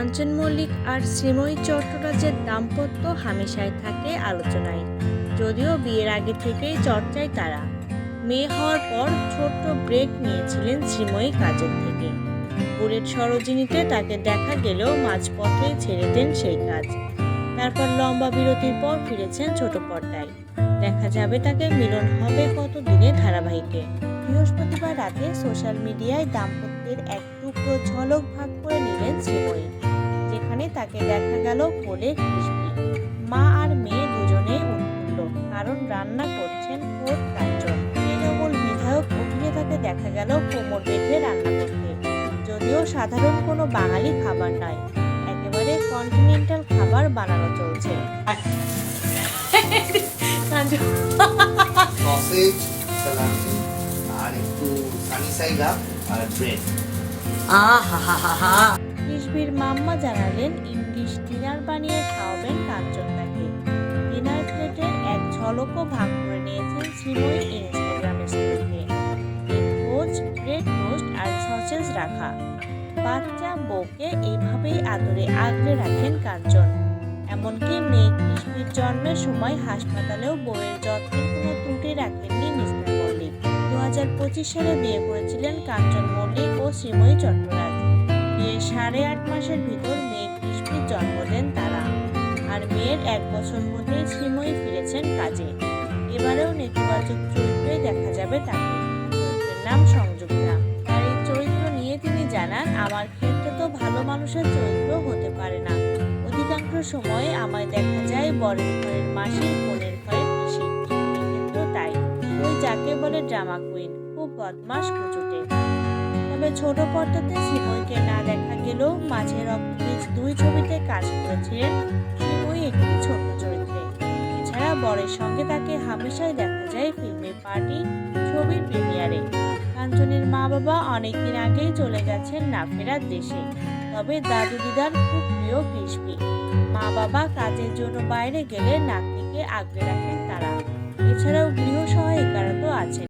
কাঞ্চন মল্লিক আর শ্রীময়ী চট্টরাজের দাম্পত্য হামেশায় থাকে আলোচনায়। যদিও বিয়ের আগে থেকেই চর্চায় তারা। মেয়ে হওয়ার পর ছোট্ট ব্রেক নিয়েছিলেন শ্রীময়ী কাজের থেকে। বুলেট সরোজিনীতে তাকে দেখা গেলেও মাঝপথে ছেড়ে দেন সেই কাজ। তারপর লম্বা বিরতির পর ফিরেছেন ছোট পর্দায়। দেখা যাবে তাকে মিলন হবে কত দিনে ধারাবাহিকে। বৃহস্পতিবার রাতে সোশ্যাল মিডিয়ায় দাম্পত্যের এক টুকরো ঝলক ভাগ করে নিলেন শ্রীময়ী। যেখানে তাকে দেখা গেল কোলে কৃষ্টি মা আর মেয়ে দুজনে উৎফুল্ল কারণ রান্না করছেন কোট কাঞ্চন তৃণমূল বিধায়ক অভিনেতাকে দেখা গেল কোমর বেঁধে রান্না করতে। যদিও সাধারণ কোনো বাঙালি খাবার নয় একেবারে কন্টিনেন্টাল খাবার বানানো চলছে। সসেজ সালামি আর একটু সানি সাইড আর ব্রেড রিশভির মাম্মা জানালেন ইংলিশ ডিনার বানিয়ে খাওয়াবেন কাঞ্চনদাকে ডিনার প্লেটের এক ঝলকও ভাগ করে নিয়েছেন শ্রীময়ী ইনস্টাগ্রাম স্টোরিতে ভোজ ব্রেড টোস্ট আর সসেজ রাখা। বাচ্চা বউকে এইভাবেই আদরে আগলে রাখেন কাঞ্চন এমনকি মেয়ে কৃষ্ণির জন্মের সময় হাসপাতালেও বউয়ের যত্নের কোনো ত্রুটি রাখেননি মিস্টার মল্লিক। দু হাজার পঁচিশ সালে বিয়ে করেছিলেন কাঞ্চন মল্লিক ও শ্রীময়ী চট্টরাজ। বিয়ের সাড়ে আট মাসের ভিতর মেয়ে কৃষ্ণের জন্ম দেন তারা। আর মেয়ের এক বছর হতেই শ্রীময়ী ফিরেছেন কাজে। এবারেও নেতিবাচক চরিত্রে দেখা যাবে তাকে। চরিত্রের নাম সংযুক্তা। তার এই চরিত্র নিয়ে তিনি জানান, আমার ক্ষেত্রে তো ভালো মানুষের চরিত্র হতে পারে না। অধিকাংশ সময় আমায় দেখা যায় বরের ঘরের মাসির বোনের ঘরের পিসি। এক্ষেত্রেও তাই। ওই যাকে বলে ড্রামা কুইন। খুব বদমাস কুচুটে। তবে ছোট পর্দাতে শ্রীময়ীকে না দেখা গেলেও মাঝে রক্তবীজ দুই ছবিতে কাজ করেছিলেন শ্রীময়ী একটি ছোট চরিত্রে। এছাড়া বরের সঙ্গে তাকে হামেশাই দেখা যায় ফিল্মে পার্টি, ছবির প্রিমিয়ারে। কাঞ্চনের মা বাবা অনেকদিন আগেই চলে গেছেন না ফেরার দেশে, তবে দাদু দিদার খুব প্রিয় কৃষ্টি। মা বাবা কাজের জন্য বাইরে গেলে নাতনিকে আগলে রাখেন তারা। এছাড়াও গৃহ সহায়িকারা তো আছেন।